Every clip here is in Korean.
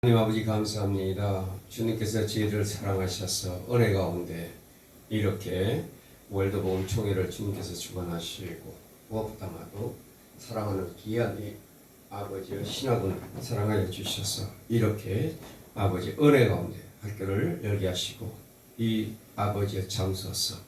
하나님 아버지 감사합니다. 주님께서 저희를 사랑하셔서 은혜 가운데 이렇게 월드복음 총회를 주님께서 주관하시고 무엇보다도 사랑하는 귀한 이 아버지의 신학을 사랑하여 주셔서 이렇게 아버지 은혜 가운데 학교를 열게 하시고 이 아버지의 장소서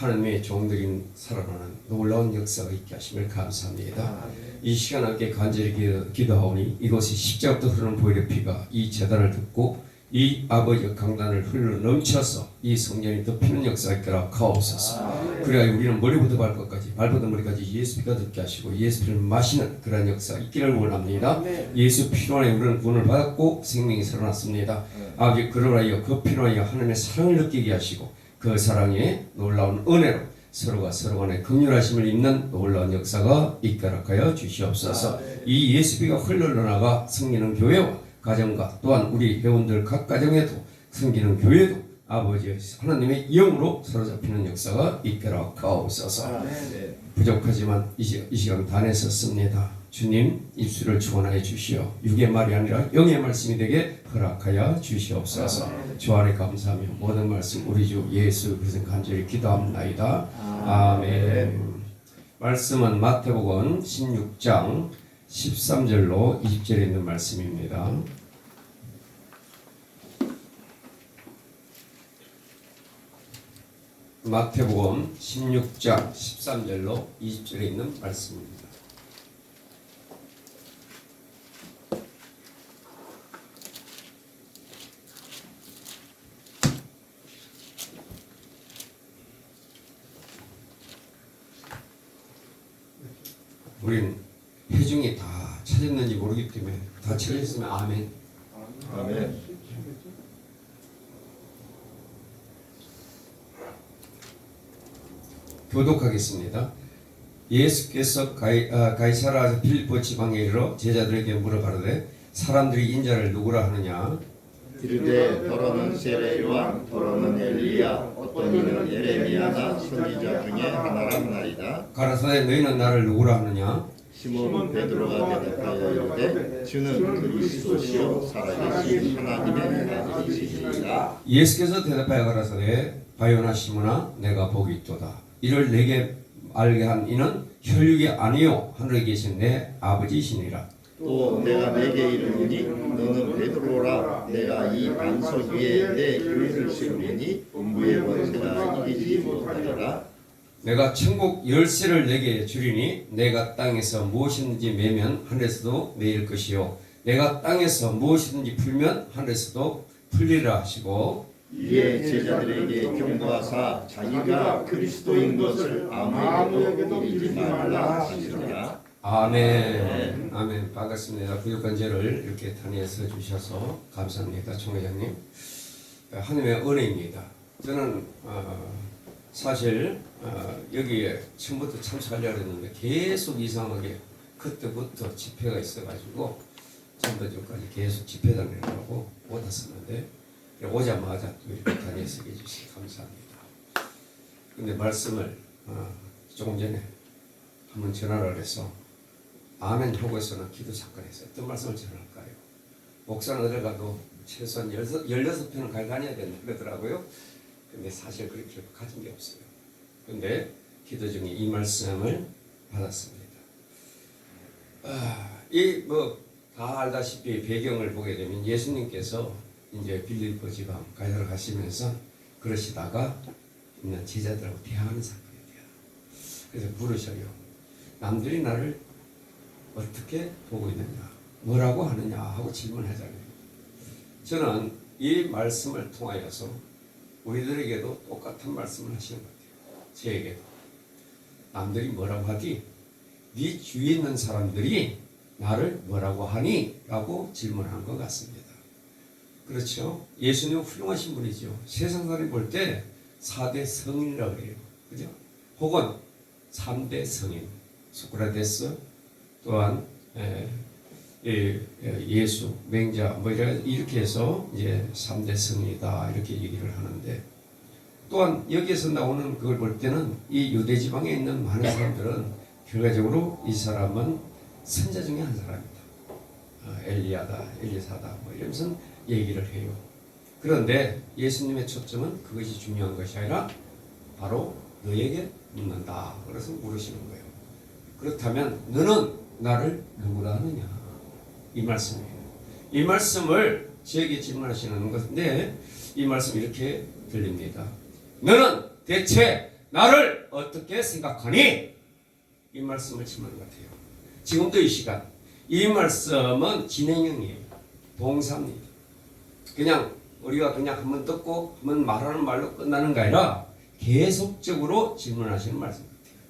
하나님의 종들이 살아나는 놀라운 역사가 있게 하심을 감사합니다. 이 시간 함께 간절히 기도- 기도하오니 이곳이 십자가부터 흐르는 보혈의 피가 이 재단을 듣고 이 아버지의 강단을 흘러 넘쳐서 이 성전이 덮이는 역사가 있더라 가옵소서. 그래야 우리는 머리부터 발끝까지 발부터 머리까지 예수 피가 듣게 하시고 예수 피를 마시는 그런 역사가 있기를 원합니다. 예수 피로 안에 우리는 구원을 받았고 생명이 살아났습니다. 아버지 그러나 하여 그 피로 하여 하나님의 사랑을 느끼게 하시고 그 사랑의 놀라운 은혜로 서로가 서로 간에 긍휼하심을 입는 놀라운 역사가 있도록 하여 주시옵소서. 이 예수비가 흘러나가 섬기는 교회와 가정과 또한 우리 회원들 각 가정에도 섬기는 교회도 아버지 하나님의 영으로 사로잡히는 역사가 있도록 하옵소서. 부족하지만 이, 시, 이 시간 단에 섰습니다. 주님 입술을 축원하여 주시어 육의 말이 아니라 영의 말씀이 되게 허락하여 주시옵소서. 주 안에 감사하며 모든 말씀 우리 주 예수 그리스도 간절히 기도합나이다. 아멘. 말씀은 마태복음 16장 13절로 20절에 있는 말씀입니다. 마태복음 16장 13절로 20절에 있는 말씀입니다. 우린 회중이 다 찾았는지 모르기 때문에 다 찾았으면 아멘. 아멘. 교독하겠습니다. 예수께서 가이, 아, 가이사라 필리포 지방에 이르러 제자들에게 물어가르되 사람들이 인자를 누구라 하느냐 이르되 더러는 세례 요한 더러는 엘리야 어떤 이는 예레미야나 선지자 중에 하나란 말이다. 가라사대 너희는 나를 누구라 하느냐 시몬 베드로가 대답하여 이르되 주는 그리스도시요 살아계신 하나님의 아들이시니이다. 예수께서 대답하여 가라사대 바요나 시모나 내가 복이 있도다 이를 내게 알게 한 이는 혈육이 아니요 하늘에 계신 내 아버지시니라. 또 내가 내게 이르노니 너는 베드로라. 내가 이 반석 위에 내 교회를 세우리니 음부의 권세가 이기지 못하리라. 내가 천국 열쇠를 내게 주리니 내가 땅에서 무엇이든지 매면 하늘에서도 매일 것이요. 내가 땅에서 무엇이든지 풀면 하늘에서도 풀리라 하시고 이에 제자들에게 경고하사 자기가 그리스도인 것을 아무에게도 이르지 말라 하시니라. 아멘. 아멘. 반갑습니다. 부족한 죄를 이렇게 단위에서 주셔서 감사합니다 총회장님. 하나님의 은혜입니다. 저는 어, 사실 어, 여기에 처음부터 참석하려고 했는데 계속 이상하게 그때부터 집회가 있어가지고 전부터까지 계속 집회 다니려고 못 왔었는데 오자마자 또 이렇게 단위에서 해주셔서 감사합니다 근데 말씀을 어, 조금 전에 한번 전화를 해서 아멘 하고서는 기도 잠깐 했어요. 어떤 말씀을 전할까요? 목사는 어딜 가도 최소한 16, 16편은 갈 다녀야 된다 그러더라고요. 근데 사실 그렇게 가진 게 없어요. 근데 기도 중에 이 말씀을 받았습니다. 아, 이뭐 다 알다시피 배경을 보게 되면 예수님께서 이제 빌리포 지방 가이사를 가시면서 그러시다가 있는 제자들하고 대화하는 사건이에요. 그래서 물으셔요. 남들이 나를 어떻게 보고 있느냐, 뭐라고 하느냐 하고 질문하잖아요. 저는 이 말씀을 통하여서 우리들에게도 똑같은 말씀을 하시는 것 같아요. 저에게도. 남들이 뭐라고 하디? 네 주위에 있는 사람들이 나를 뭐라고 하니? 라고 질문한 것 같습니다. 그렇죠? 예수님은 훌륭하신 분이죠. 세상 사람이 볼 때 4대 성인이라고 그래요. 그죠? 혹은 3대 성인. 소크라테스, 또한 에, 예, 예, 예수, 맹자 뭐 이렇게 해서 이제 3대 성이다 이렇게 얘기를 하는데 또한 여기에서 나오는 그걸 볼 때는 이 유대 지방에 있는 많은 사람들은 결과적으로 이 사람은 선자 중에 한 사람이다. 어, 엘리야다, 엘리사다 뭐 이러면서 얘기를 해요. 그런데 예수님의 초점은 그것이 중요한 것이 아니라 바로 너에게 묻는다. 그래서 물으시는 거예요. 그렇다면 너는 나를 누구라 하느냐? 이 말씀이에요. 이 말씀을 저에게 질문하시는 것인데 이 말씀 이렇게 들립니다. 너는 대체 나를 어떻게 생각하니? 이 말씀을 질문하는 것 같아요. 지금도 이 시간 이 말씀은 진행형이에요. 동사입니다. 그냥 우리가 그냥 한번 듣고 한번 말하는 말로 끝나는 게 아니라 계속적으로 질문하시는 말씀 같아요.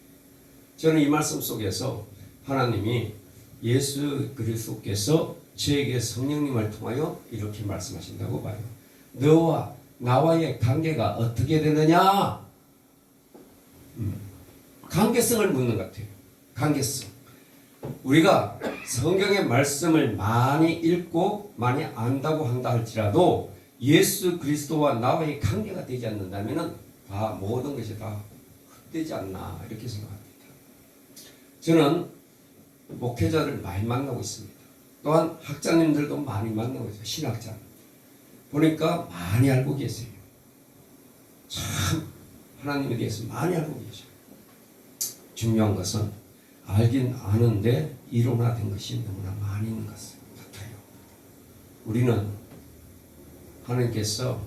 저는 이 말씀 속에서 하나님이 예수 그리스도께서 저에게 성령님을 통하여 이렇게 말씀하신다고 봐요. 너와 나와의 관계가 어떻게 되느냐? 음, 관계성을 묻는 것 같아요. 관계성. 우리가 성경의 말씀을 많이 읽고 많이 안다고 한다 할지라도 예수 그리스도와 나와의 관계가 되지 않는다면은 다 모든 것이 다 헛되지 않나 이렇게 생각합니다. 저는 목회자를 많이 만나고 있습니다. 또한 학자님들도 많이 만나고 있어요. 신학자. 보니까 많이 알고 계세요. 참 하나님에 대해서 많이 알고 계셔요. 중요한 것은 알긴 아는데 이론화된 것이 너무나 많이 있는 것 같아요. 우리는 하나님께서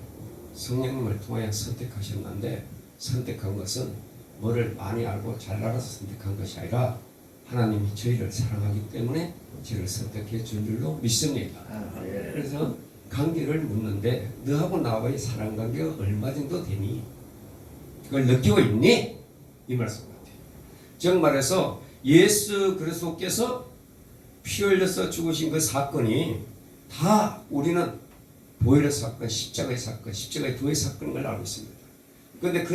성령님을 통하여 선택하셨는데 선택한 것은 뭐를 많이 알고 잘 알아서 선택한 것이 아니라 하나님이 저희를 사랑하기 때문에 저를 선택해 준 줄로 믿습니다. 아, 예. 그래서 관계를 묻는데 너하고 나와의 사랑 관계가 얼마 정도 되니? 그걸 느끼고 있니? 이 말씀 같아요. 즉 말해서 예수 그리스도께서 피 흘려서 죽으신 그 사건이 다 우리는 보혈의 사건, 십자가의 사건, 십자가의 도의 사건인 걸 알고 있습니다. 그런데 그